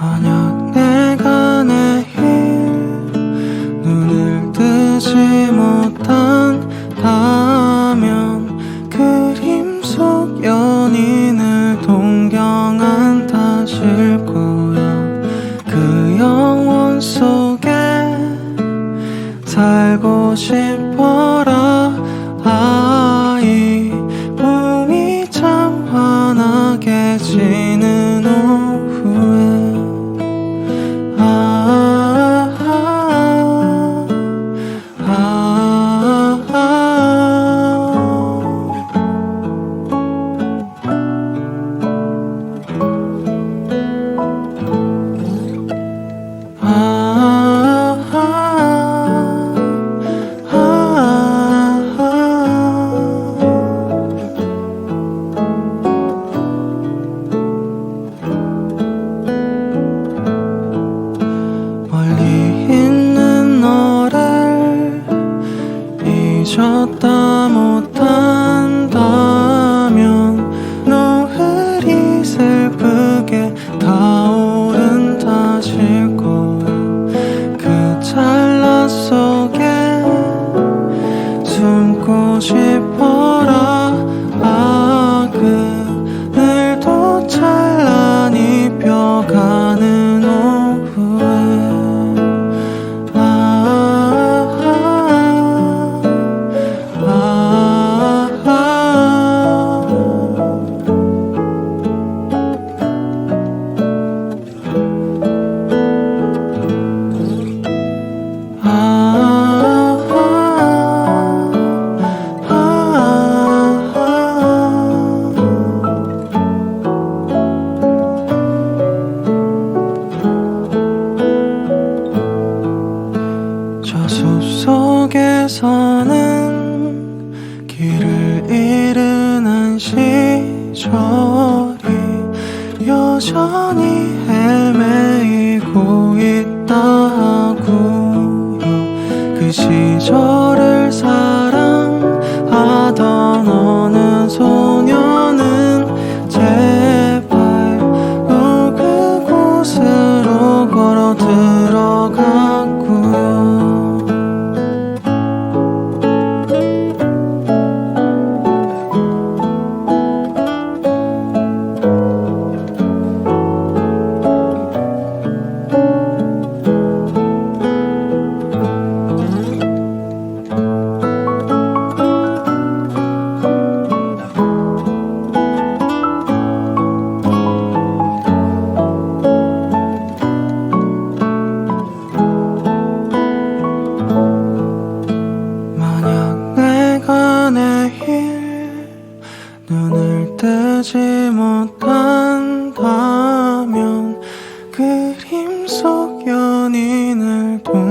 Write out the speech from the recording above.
만약 내가 내일 눈을 뜨지 못한다면 그림 속 연인을 동경한 다실 거야. 그 영혼 속에 살고 싶어 속에서는 길을 잃은 한 시절이 여전히 눈을 뜨지 못한다면 그림 속 연인을 동